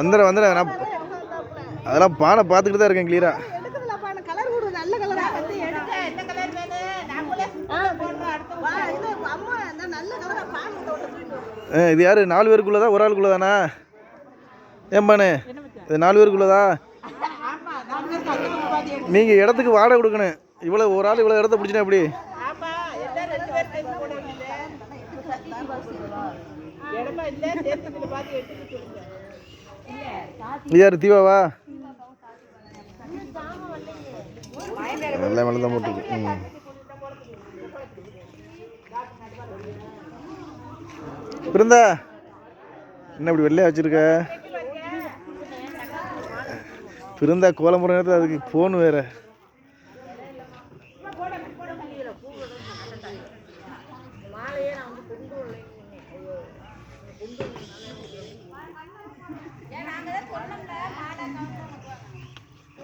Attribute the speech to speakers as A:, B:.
A: வந்துடுறேன் வந்துடுறேன் நான் அதெல்லாம் பானை பார்த்துக்கிட்டு தான் இருக்கேன் கிளியரா
B: இது
A: யார்? நாலு பேருக்குள்ளதா? ஒரு ஆளுக்குள்ளதானா? ஏம்பானே இது நாலு பேருக்குள்ளதா?
B: ஆமா நாலு பேருக்கு அந்த பக்கம் பாதி எடு
A: நீங்கள் இடத்துக்கு வாடகை கொடுக்கணும். இவ்வளோ ஒரு ஆள் இவ்வளோ இடத்த பிடிச்சினா எப்படி?
B: ஆமா எல்லாம் ரெண்டு பேர் டைம் போட இடமா இல்ல சேர்த்து சொல்லுங்க
A: இது யார் தீவாவா எல்லாம் மேலே தான் போட்டுருக்கு ம். பிருந்தா என்ன இப்படி வெள்ளையா வச்சிருக்க? பிருந்தா கோலம்புற நேரத்தில் அதுக்கு ஃபோன் வேற.